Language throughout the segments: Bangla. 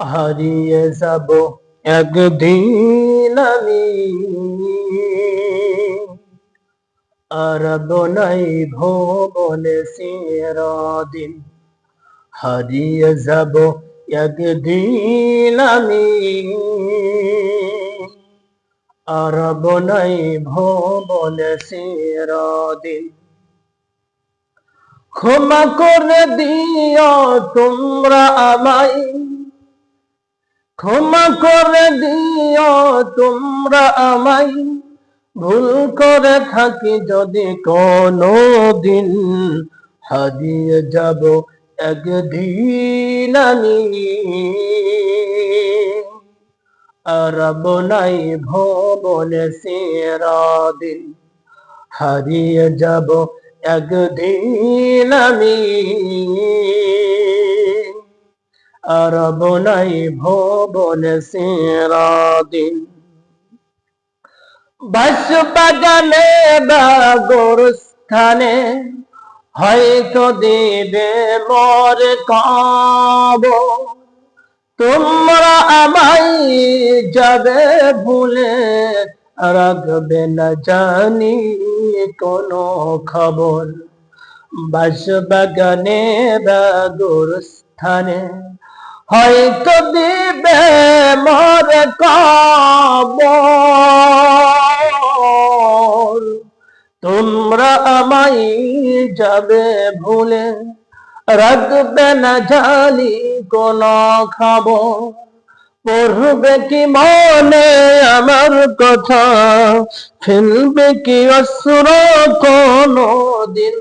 হারিয়ে যাব একদিন আমি। আর বনাই ভবনে সিরাদিন, হারিয়ে যাব একদিন আমি। আর বনাই ভবনে সিরাদিন, ক্ষমা করে দিও তোমরা আমায়। ক্ষমা করে দিও তোমরা আমায়। ভুল করে থাকি যদি কোনো দিন হারিয়ে যাব একদিন আমি। আর বনাই ভবনে সেরা দিন হারিয়ে যাব একদিন আমি। আর বনাই ভবন সেরা দিন বাস বাগানে বা গোরস্থানে হয়তো দেবে মর কাব। তোমরা আমায় যাবে ভুলে রাখবে না জানি কোনো খবর। বাস বাগানে বা গোরস্থানে হয়তো দিবে মর কবর। তোমরা আমাই যাবে ভুলে রাখবে না জানি কোন খবর। পড়বে কি মনে আমার কথা? ফেলবে কি অসুর কোনো দিন?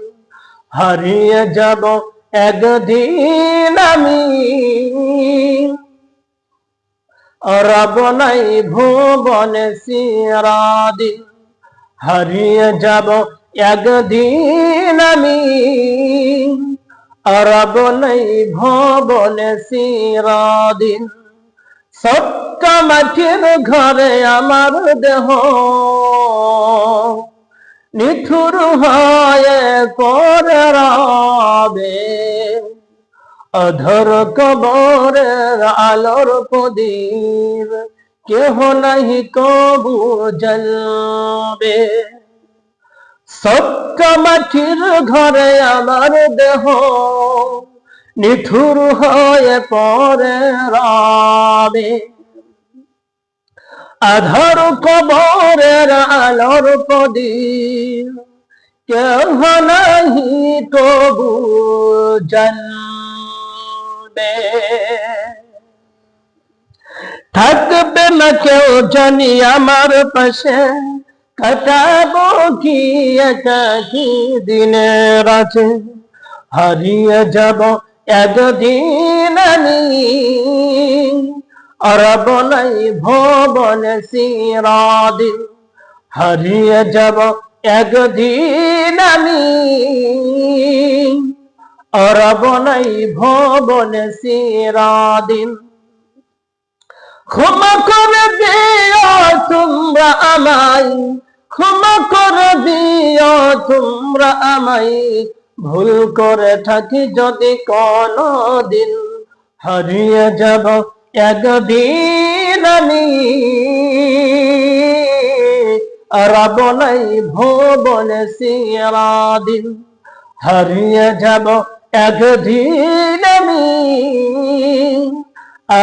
হারিয়ে যাব একদিন আমি। রব নাই ভুবনে সিরাদিন হারিয়ে যাব একদিন আমি। রব নাই ভবনে সিরাদিন সত্য মাটির ঘরে আমার দেহ। নিথুর হয়ে পরে রবে। অধর কবরের আলোর প্রদীপ, কেহ নাহি কবু জ্বলবে। সত্য মাটির ঘরে আমার দেহ, নিঠুর হয়ে পরে রবে। আধার কবরের আলোর প্রদীপ, কেহ নাহি তবু জানবে থাকবে না কেউ জানি আমার পাশে। কাটাবো কি একাকি দিনের আছে হারিয়ে যাব একদিন আমি। অরব নাই ভবন সিরাদিন হারিয়ে যাব একদিন আমি। অরব নাই ভবন সিরাদিন। ক্ষমা করে দিও তোমরা আমায়, ক্ষমা করে দিও তোমরা আমায়। ভুল করে থাকি যদি কোনো দিন হারিয়ে যাব একদিন আমি। রব নাই ভবনে সিরাদিন, হারিয়ে যাব একদিন আমি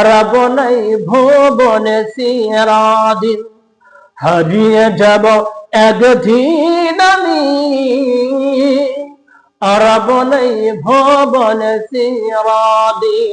রব নাই ভবনে সিরাদিন হারিয়ে যাব একদিন আমি রব নাই ভবন সিরাদিন